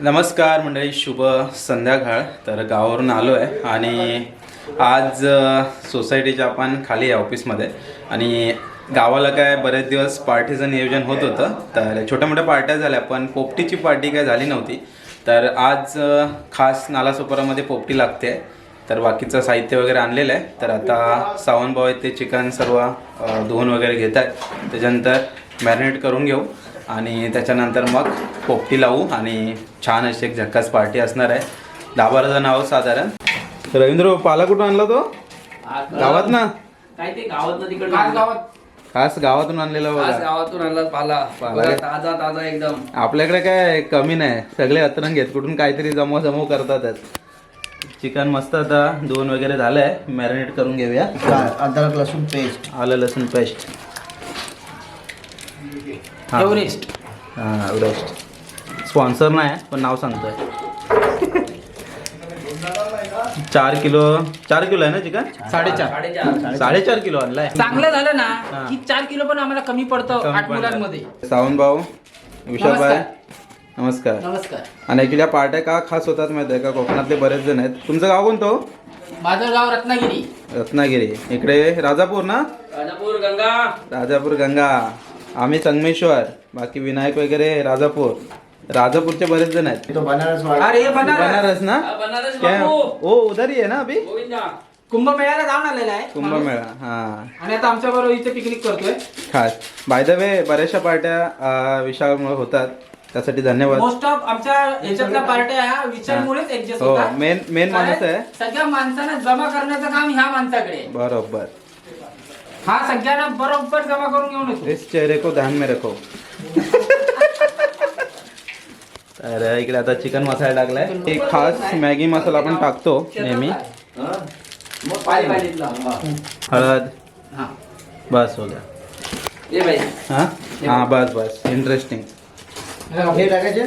नमस्कार मंडळी शुभ संध्याकाळ. तर गावावरून आलो आहे आणि आज सोसायटीच्या आपण खाली आहे ऑफिसमध्ये. आणि गावाला काय बरेच दिवस पार्टीचं नियोजन होत होतं. तर छोट्या मोठ्या पार्ट्या झाल्या पण पोपटीची पार्टी काय झाली नव्हती. तर आज खास नालासोपारामध्ये पोपटी लागते. तर बाकीचं साहित्य वगैरे आणलेलं आहे. तर आता सावंतभाऊ आहेत ते चिकन सर्व धुवून वगैरे घेत आहेत. त्याच्यानंतर मॅरिनेट करून घेऊ. आणि त्याच्यानंतर मग पोपटी लावू आणि छान अशी एक झक्कास पार्टी असणार आहे. दहा बारा जण आहोत साधारण. रवींद्र पाला कुठून आणला तो? गावात ना? काय ते गावात ना तिकडे खास गावात. खास गावातून आणलेला बघा. गावातून आणला पाला. पाला. बघा, ताजा ताजा एकदम. आपल्याकडे काय कमी नाही. सगळे अतरंग घेत. कुठून काहीतरी जमव जमव करतातच. चिकन मस्त आता दोन वगैरे झालंय. मॅरिनेट करून घेऊया. अद्रक लसूण पेस्ट. आलं लसूण पेस्ट. एव्हरेस्ट. हा एव्हरेस्ट. स्पॉन्सर नाही पण नाव सांगतोय. चार किलो चार किलो आहे ना चिकन? साडेचार. साडेचार. साडेचार. किलो आणलाय. चांगलं झालं ना हा. की चार किलो पण आम्हाला कमी पडतं आठ. मुलांमध्ये. सावंत भाऊ विशालबाई नमस्कार. नमस्कार. नमस्कार. आणि ऍक्च्युली या पार्ट्या का खास होतात माहिती आहे का? कोकणातले बरेच जण आहेत. तुमचं गाव कोणतं हो? माझं गाव रत्नागिरी. रत्नागिरी. इकडे राजापूर ना? राजापूर गंगा. राजापूर गंगा. आम्ही संगमेश्वर बाकी विनायक वगैरे राजापूर. राजापूरचे बरेच जण आहेत. तो बनारस अरे बनारस. बनारस ना? हा, बनारस क्या? बाबू ओ उधर ही आहे ना अभी? गोविंदा. कुंभमेळ्याला जाऊन आलेला आहे. कुंभमेळा हा. आणि आता आमच्या बरोबर इथे पिकनिक करतोय. खास. बाय द वे बऱ्याचशा पार्ट्या अं, विशाळमुळे होतात. त्यासाठी धन्यवाद. मोस्ट ऑफ आमच्या ह्याच्यातल्या पार्ट्या ह्या विचारमुळेच ऍडजस्ट हो होतात. मेन मेन माणूस आहे. सगळ्या माणसांना जमा करण्याचं काम ह्या माणसाकडे आहे. बरोबर. हा सगळ्यांना बरोबर जमा करून घेऊन येतो. इस चेहरे को ध्यान में रखो. तर इकडे आता चिकन मसाला टाकलाय. एक खास मॅगी मसाला आपण टाकतो नेहमी. हळद. बस हो गया हा? हा बस बस. इंटरेस्टिंग हे टाकायचे?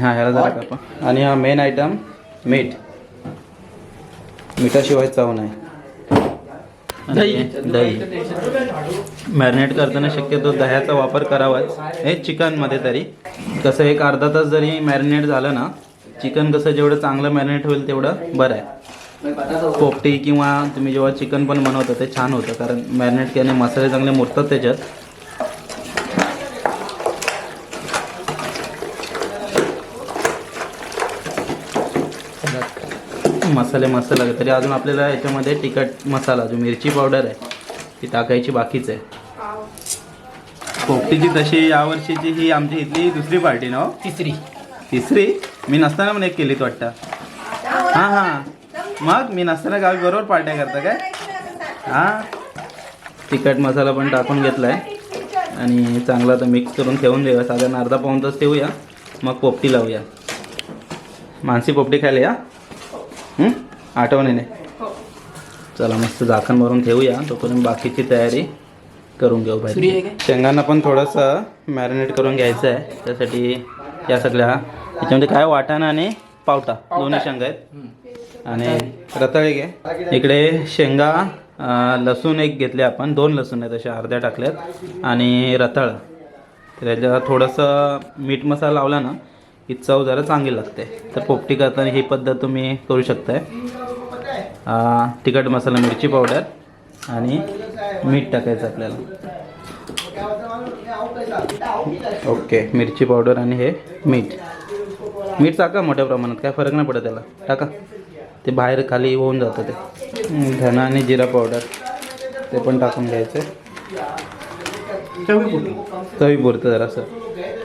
हा ह्याला जरा कापा आणि हा मेन आयटम मीठ. मिठाशिवाय चव नाही. दही. दही. मॅरिनेट करताना शक्यतो दह्याचा वापर करावाच. हे चिकनमध्ये तरी. कसं एक अर्धा तास जरी मॅरिनेट झालं ना चिकन कसं जेवढं चांगलं मॅरिनेट होईल तेवढं बरं आहे. पोपटी किंवा तुम्ही जेव्हा चिकन पण बनवता ते छान होतं कारण मॅरिनेट केल्याने मसाले चांगले मुरतात त्याच्यात. मसाले मस्त लागेल तरी अजून आपल्याला याच्यामध्ये तिखट मसाला जो मिरची पावडर आहे ती टाकायची बाकीच आहे. पोपटीची तशी यावर्षीची ही आमची इथली दुसरी पार्टी ना हो? तिसरी. तिसरी? मी नसताना पण एक केलीत वाटतं. हां हां. मग मी नसताना गावी बरोबर पार्ट्या करता काय? हां. तिखट मसाला पण टाकून घेतला आहे आणि चांगला आता मिक्स करून ठेवून देऊया. साधारण अर्धा पाऊन तास ठेवूया. मग पोपटी लावूया. मानसी पोपटी खायला या? आठवणीने चला मस्त झाकण भरून ठेवूया. तोपर्यंत बाकीची तयारी करून घेऊ पाहिजे? शेंगांना पण थोडंसं मॅरिनेट करून घ्यायचं आहे. त्यासाठी या सगळ्या याच्यामध्ये काय वाटाणा आणि पावटा. दोन्ही शेंगा आहेत. आणि रताळे. घे. इकडे शेंगा लसूण एक घेतले आपण. दोन लसूण आहेत अशा अर्ध्या टाकल्यात. आणि रताळ. त्याच्यात थोडंसं मीठ मसाला लावला ना की चव जरा चांगली लागते. तर पोपटी करताना ही पद्धत तुम्ही करू शकताय. तिखट मसाला मिरची पावडर आणि मीठ टाकायचं आपल्याला. ओके मिरची पावडर आणि हे मीठ. मीठ टाका मोठ्या प्रमाणात काय फरक नाही पडत त्याला. टाका. ते बाहेर खाली होऊन जातं ते. धना आणि जिरा पावडर ते पण टाकून घ्यायचं. चवीपुरतं जरासं.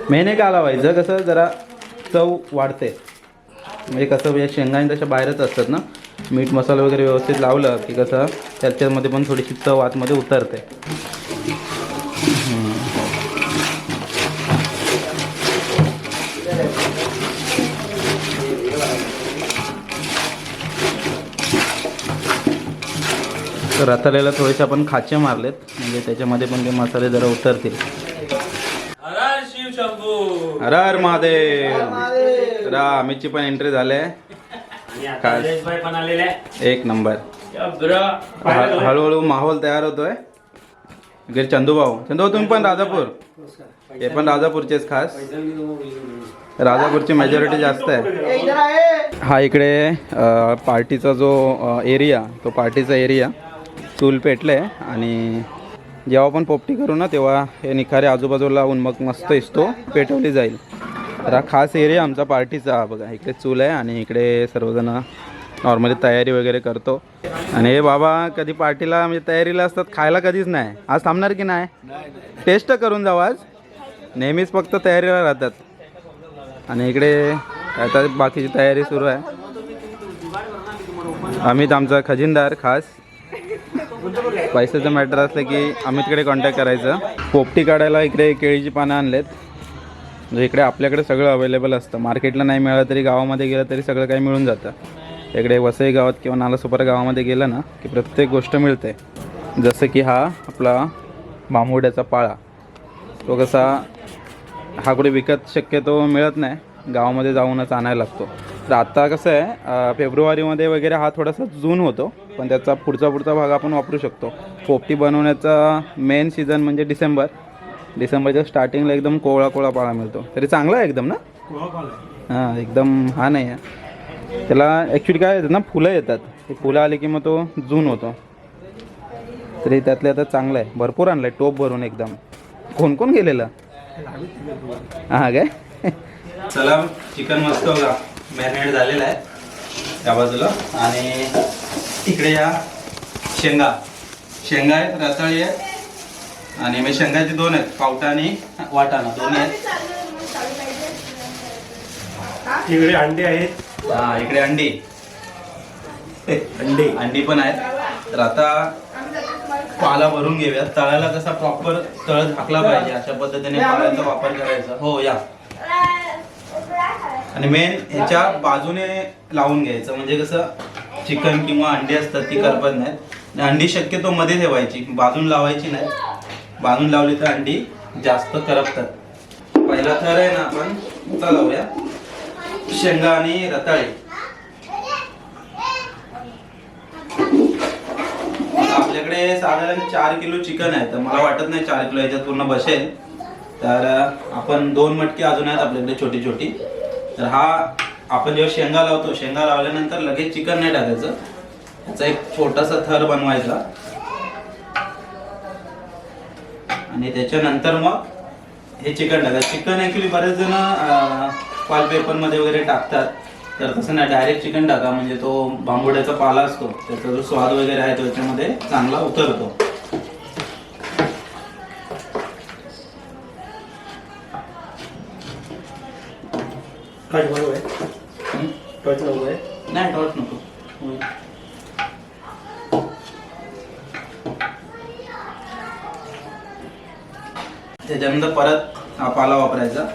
मेहने का लावायचं? कसं जरा चव वाढते. म्हणजे कसं या शेंगाने तशा बाहेरच असतात ना? मीठ मसाला वगैरे व्यवस्थित लावलं की कसं त्याच्यामध्ये पण थोडीशी चव आतमध्ये उतरते. तर रताळ्याला थोडेसे आपण खाचे मारलेत. म्हणजे त्याच्यामध्ये पण ते मसाले जरा उतरतील. हर हर महादेव. तर आम्हीची पण एंट्री झाले. खास. पण आलेले एक नंबर. हळूहळू माहोल तयार होतोय. इकडे चंदूभाऊ चंदूभाऊ तुम्ही पण राजापूर. हे पण राजापूरचेच खास. राजापूरची मेजॉरिटी जास्त आहे. हा इकडे पार्टीचा जो एरिया तो पार्टीचा एरिया चूल पेटले आणि जेव्हा आपण पोपटी करू ना तेव्हा हे निखारे आजूबाजूला लावून मग मस्त इसतो पेटवली जाईल. तर हा खास एरिया आमचा पार्टीचा हा बघा इकडे चूल आहे आणि इकडे सर्वजण नॉर्मली तयारी वगैरे करतो. आणि हे बाबा कधी पार्टीला म्हणजे तयारीला असतात खायला कधीच नाही. आज थांबणार की नाही? टेस्ट करून जाऊ आज. नेहमीच फक्त तयारीला राहतात. आणि इकडे आता बाकीची तयारी सुरू आहे. अमित आमचा खजिनदार खास. पैशाचं मॅटर असलं की अमितकडे कॉन्टॅक्ट करायचं. पोपटी काढायला इकडे केळीची पानं आणलेत. म्हणजे इकडे आपल्याकडे सगळं अवेलेबल असतं. मार्केटला नाही मिळालं तरी गावामध्ये गेलं तरी सगळं काही मिळून जातं. इकडे वसई गावात किंवा नालासोपारा गावामध्ये गेलं ना की प्रत्येक गोष्ट मिळते. जसं की हा आपला बांबुड्याचा पाळा. तो कसा हा कुठे विकत शक्यतो मिळत नाही. गावामध्ये जाऊनच आणायला लागतो. तर आता कसं आहे फेब्रुवारीमध्ये वगैरे हा थोडासा जून होतो पण त्याचा पुढचा पुढचा भाग आपण वापरू शकतो. पोपटी बनवण्याचा मेन सीझन म्हणजे डिसेंबर. डिसेंबरच्या स्टार्टिंगला एकदम कोवळा कोवळा पाळा मिळतो. तरी चांगला आहे एकदम ना? हां एकदम हा नाही आहे. त्याला ॲक्च्युली काय येतात ना फुलं येतात. ते फुलं आली की मग तो जून होतो. तरी त्यातल्या आता चांगलं आहे. भरपूर आणलं आहे टोप भरून एकदम. कोण कोण गेलेलं. हां काय? चला चिकन मस्त बघा. मॅरिनेट झालेलं आहे. त्या बाजूला. आणि इकडे या शेंगा. शेंगा आहेत रताळी आहेत. आणि मी शेंगाचे दोन आहेत पावटा आणि वाटाणा. दोन्ही आहेत. इकडे अंडे आहेत. हा इकडे अंडी. अंडे. अंडी पण आहेत. तर आता पाला भरून घेऊया तळाला कसा प्रॉपर तळ झाकला पाहिजे अशा पद्धतीने पाल्याचा वापर करायचा. हो या. आणि मेन ह्याच्या बाजूने लावून घ्यायचं. म्हणजे कसं चिकन किंवा अंडी असतात ती करपत नाहीत. अंडी शक्यतो मध्ये ठेवायची. बाजून लावायची नाही बाजून लावली तर अंडी जास्त करपतात. पहिला थर आहे ना आपण लावूया. शेंगा आणि रताळी. आपल्याकडे साधारण चार किलो चिकन आहे. तर मला वाटत नाही चार किलो याच्यात पूर्ण बसेल. तर आपण दोन मटकी अजून आहेत आपल्याकडे छोटी छोटी तर हा आपण जेव्हा शेंगा लावतो शेंगा लावल्यानंतर लगेच चिकन नाही टाकायचं. त्याचा एक छोटासा थर बनवायचा. आणि त्याच्यानंतर मग हे चिकन टाकायचं. चिकन ॲक्च्युली बरेच जण वॉलपेपरमध्ये वगैरे टाकतात. तर तसं नाही डायरेक्ट चिकन टाका. म्हणजे तो बांबुड्याचा पाला असतो. त्याचा जो स्वाद वगैरे आहे तो त्याच्यामध्ये चांगला उतरतो. टॉर्च बरोबर आहे टॉर्च नको आहे नाही टॉर्च नको. होय. त्याच्यानंतर परत हा पाला वापरायचा.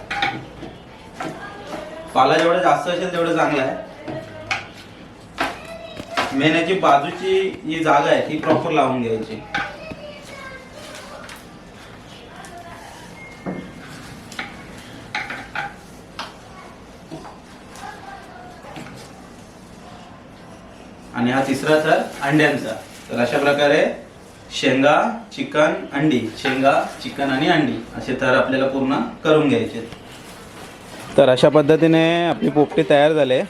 पाला जेवढा जास्त असेल तेवढं चांगलं आहे. मेन बाजूची जी जागा आहे ती प्रॉपर लावून घ्यायची. आणि हा तिसरा थर अंड्यांचा. तर अशा प्रकारे शेंगा चिकन अंडी. शेंगा चिकन आणि अंडी. असे तर आपल्याला पूर्ण करून घ्यायचे. तर अशा पद्धतीने आपली पोपटी तयार झाले.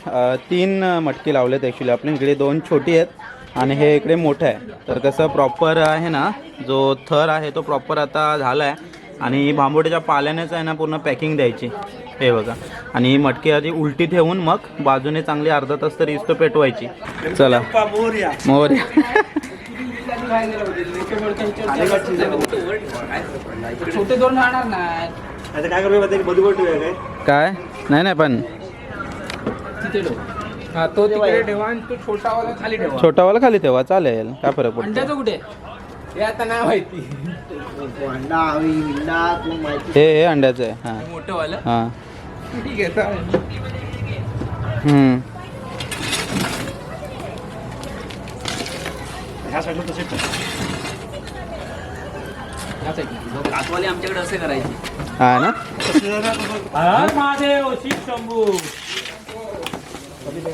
तीन मटकी लावलेत ॲक्च्युली आपण इकडे दोन छोटी आहेत आणि हे इकडे मोठं आहे. तर कसं प्रॉपर आहे ना जो थर आहे तो प्रॉपर आता झाला आहे आणि बांबोड्याच्या पाल्यानेच आहे ना पूर्ण पॅकिंग द्यायची. हे बघा. आणि ही मटकी आधी उलटी ठेवून मग बाजूने चांगली अर्धा तास तरी इस्तो पेटवायची. चला. मोर्या काय? नाही नाही पण. तो तिकडे ठेवा छोटावाला खाली ठेवा. चालेल. काय फरक पडतो? कुठे? हे आता नाही माहिती अंडा हवी अंडा तू. माहिती हे हे अंड्याचं आहे हां. मोठं वाला हां. ठीक आहे चालेल. हम्म. ह्या साईडला तसेच ठेव. ह्या side ला. कातवाले आमच्याकडे असे करायचे. हा ना? हर महादेव शिव शंभू. पाहिजे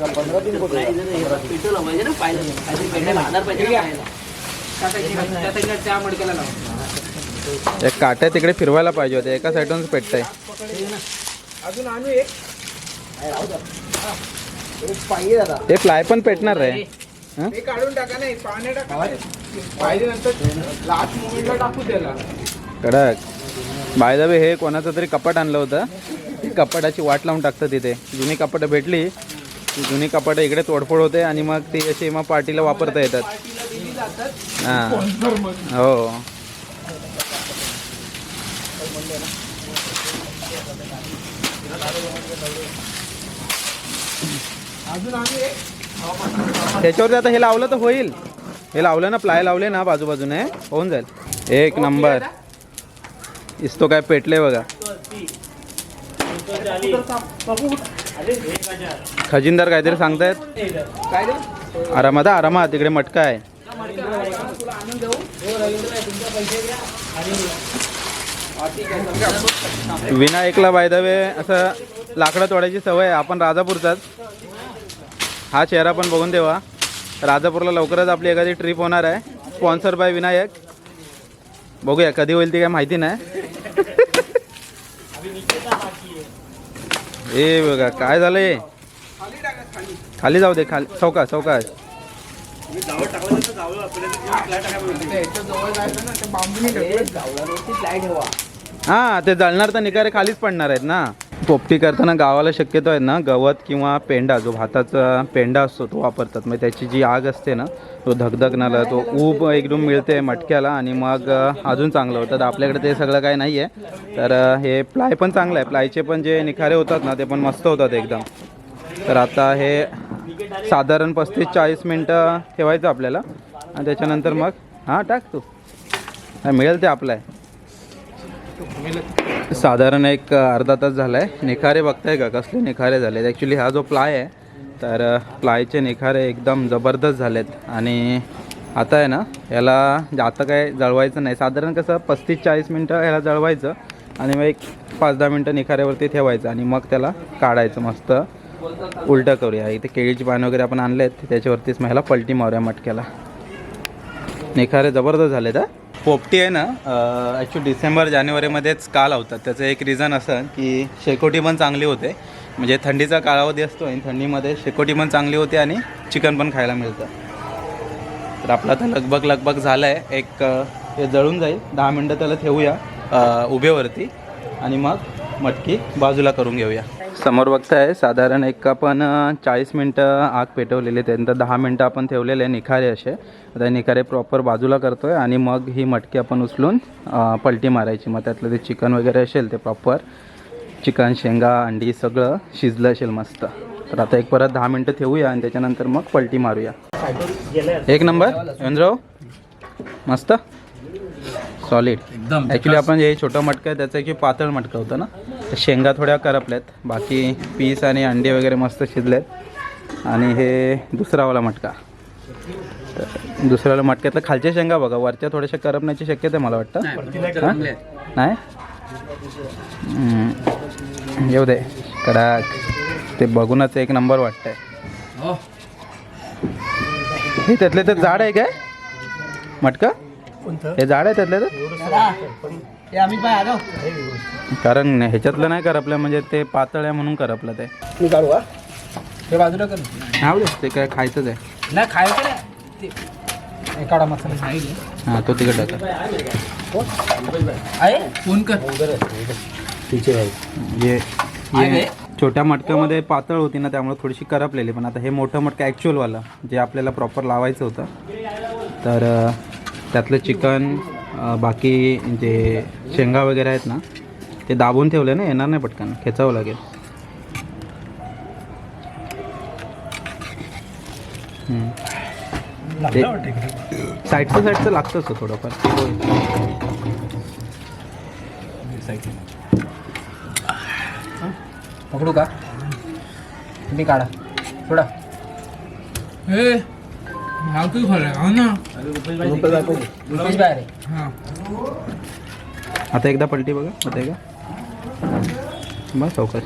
ना पाहिजे काहीतरी पेटायला आधार पाहिजे ना पाहायला. एक काट्या तिकडे फिरवायला पाहिजे होते एका साईडूनच पेटतंय. अजून आणू एक पाहिजे हे फ्लाय पण पेटणार आहे काढून टाका नाही पाणी टाका पाहिजे नंतर लास्ट मोमेंटला टाकू त्याला कडक. बाय द हे कोणाचं तरी कपाट आणलं होतं. ती कपाटाची वाट लावून टाकतं तिथे. जुनी कपाटं भेटली. जुनी कपाटं इकडे तोडफोड होते आणि मग ती अशी मग पार्टीला वापरता येतात. दिली जातात. हां. अजून आम्ही त्याच्यावरती आता हे लावलं तर होईल. हे लावलं ना प्लाय लावले ना बाजूबाजूने होऊन जाईल. एक नंबर. इस्तो काय पेटले बघा. खजिनदार काहीतरी सांगतायत. आरामात आरामात तिकडे मटका आहे. तुला आणून देऊ. हो पैसे आणि विनायकला बायदावे असं लाकडं तोडायची सवय आपण राजापूरचाच. हा चेहरा पण बघून देवा राजापूरला लवकरच आपली एखादी ट्रिप होणार आहे. Sponsor by Vinayak. बघूया कधी होईल ती काय माहिती नाही. ए बघा काय झालंय? खाली खाली खाली जाऊ दे खाली. चौका चौका हां ते जळणार तर निकारे खालीच पडणार आहेत ना. पोपटी करताना गावाला शक्यतो आहे ना गवत किंवा पेंडा जो भाताचा पेंडा असतो तो वापरतात. मग त्याची जी आग असते ना तो धगधगणारा तो ऊब एकदम मिळते मटक्याला आणि मग अजून चांगलं होतं. तर आपल्याकडे ते सगळं काही नाही आहे तर हे प्लाय पण चांगलं आहे. प्लायचे पण जे निखारे होतात ना ते पण मस्त होतात एकदम. तर आता हे साधारण पस्तीस चाळीस मिनटं ठेवायचं आपल्याला. आणि त्याच्यानंतर मग हां टाक तू. मिळेल ते आपलं आहे साधारण एक अर्धा तास झाला आहे निखारे बघताय का? कसले निखारे झालेत? ॲक्च्युली हा जो प्लाय आहे तर प्लायचे निखारे एकदम जबरदस्त झालेत. आणि आता आहे ना याला आता काय जळवायचं नाही. साधारण कसं पस्तीस चाळीस मिनटं याला जळवायचं आणि मग एक पाच दहा मिनटं निखाऱ्यावरती ठेवायचं आणि मग त्याला काढायचं मस्त. उलटं करूया. इथे केळीची पानं वगैरे आपण आणले आहेत त्याच्यावरतीच मग ह्याला पलटी मारूया मटक्याला. निखारे जबरदस्त झाले तर पोपटी आहे ना ॲक्च्युली डिसेंबर जानेवारीमध्येच का लावतात त्याचं एक रिझन असं की शेकोटी पण चांगली होते. म्हणजे थंडीचा कालावधी असतो आणि थंडीमध्ये शेकोटी पण चांगली होते आणि चिकन पण खायला मिळतं. तर आपला आता लगभग लगभग झालं आहे एक हे जळून जाईल. दहा मिनटं त्याला ठेवूया उभेवरती. आणि मग मटकी बाजूला करून घेऊया. समोर बघताय साधारण एक आपण चाळीस मिनटं आग पेटवलेली त्यानंतर दहा मिनटं आपण ठेवलेले निखारे असे. आता निखारे प्रॉपर बाजूला करतो आहे आणि मग ही मटकी आपण उचलून पलटी मारायची. मग त्यातलं ते चिकन वगैरे असेल ते प्रॉपर चिकन शेंगा अंडी सगळं शिजलं असेल मस्त. तर आता एक परत दहा मिनटं ठेवूया आणि त्याच्यानंतर मग पलटी मारूया. एक नंबर यंद्रराव? मस्त? सॉलिड एकदम ॲक्च्युली आपण हे छोटं मटकं आहे त्याचं की पातळ मटकं होतं ना. तर शेंगा थोड्या करपल्यात बाकी पीस आणि अंडे वगैरे मस्त शिजलेत. आणि हे दुसरावाला मटका. तर दुसऱ्याला मटक्यातलं खालच्या शेंगा बघा. वरच्या थोड्याशा करपण्याची शक्यता आहे मला वाटतं? नाही. येऊ दे. कडक. ते बघूनच एक नंबर वाटतंय. हो. हे त्यातले तर झाड आहे काय? मटका? हे झाड आहे त्यातले तर? ते आम्ही पाय आलो कारण ह्याच्यातलं नाही करपलं म्हणजे ते पातळ आहे म्हणून करपलं ते. मी काढू का ते बाजूला कर. ते काय खायचंच आहे. नाही खायचं नाही. ते काढा मसाला. सांगितलं हां तो तिकडे टाका. आहे? फोन कर. छोट्या मटक्यामध्ये पातळ होती ना त्यामुळे थोडीशी करपलेली पण आता हे मोठं मटकं ॲक्च्युअलवालं जे आपल्याला प्रॉपर लावायचं होतं. तर अ, त्यातलं चिकन बाकी जे शेंगा वगैरे आहेत ना ते दाबून ठेवले ना येणार नाही पटकन खेचावं लागेल. हम्म. ते साईडचं साईडचं लागतंच हो थोडंफार. पकडू का? तुम्ही काढा. थोडा हे हो ना. रुपेश बाहेर आहे. हां. आता एकदा पलटी बघा आता एकदा. बस चौकश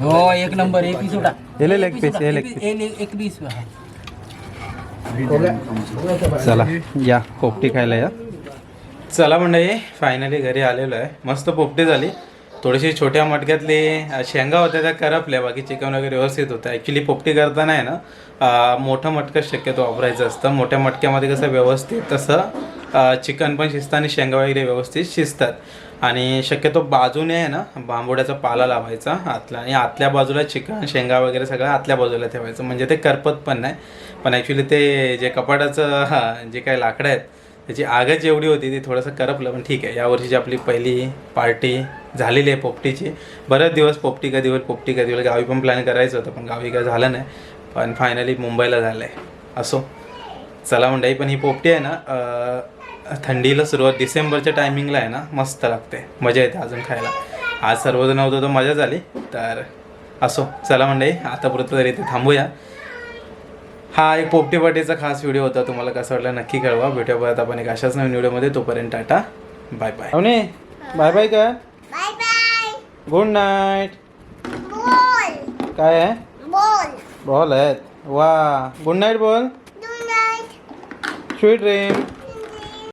हो एक नंबर एक पीस हे लेग पीस हे लेग पीस एक पीस चला या पोपटी खायला या. चला मंडळी फायनली घरी आलेलो आहे. मस्त पोपटी झाली. थोडीशी छोट्या मटक्यातली शेंगा होत्या त्या करपल्या बाकी चिकन वगैरे व्यवस्थित होतं. ॲक्च्युली पोपटी करताना आहे ना. मोठं मटकं शक्यतो वापरायचं असतं. मोठ्या मटक्यामध्ये कसं व्यवस्थित तसं चिकन पण शिजतं आणि शेंगा वगैरे व्यवस्थित शिजतात. आणि शक्यतो बाजूने आहे ना बांबोड्याचा पाला लावायचा आतला आणि आतल्या बाजूला चिकन शेंगा वगैरे सगळं आतल्या बाजूला ठेवायचं. म्हणजे ते करपत पण नाही. पण ॲक्च्युली ते जे कपाटाचं जे काही लाकडं आहेत त्याची आगच एवढी होती ती थोडंसं करपलं पण ठीक आहे. यावर्षीची आपली पहिली पार्टी झालेली आहे पोपटीची. बरेच दिवस पोपटी कधी होईल पोपटी कधी होईल गावी पण प्लॅन करायचं होतं पण गावी काय झालं नाही. पण फायनली मुंबईला झालं आहे असो. चला मंडई पण ही पोपटी आहे ना थंडीला सुरुवात डिसेंबरच्या टायमिंगला आहे ना मस्त लागते. मजा येते अजून खायला. आज सर्वजण होतो तर मजा झाली. तर असो. चला मंडई आतापुरतं तरी इथे थांबूया. हा एक पोपटी पाटीचा खास व्हिडिओ होता. तुम्हाला कसं वाटलं नक्की कळवा. भेटूया परत आपण एक अशाच नवीन व्हिडिओमध्ये तोपर्यंत टाटा. बाय बाय अवने बाय बाय का बाय बाय गुड नाईट बोल काय आहे? बोल बॉल आहेत. वा. गुड नाईट बोल गुड नाईट स्वीट ड्रीम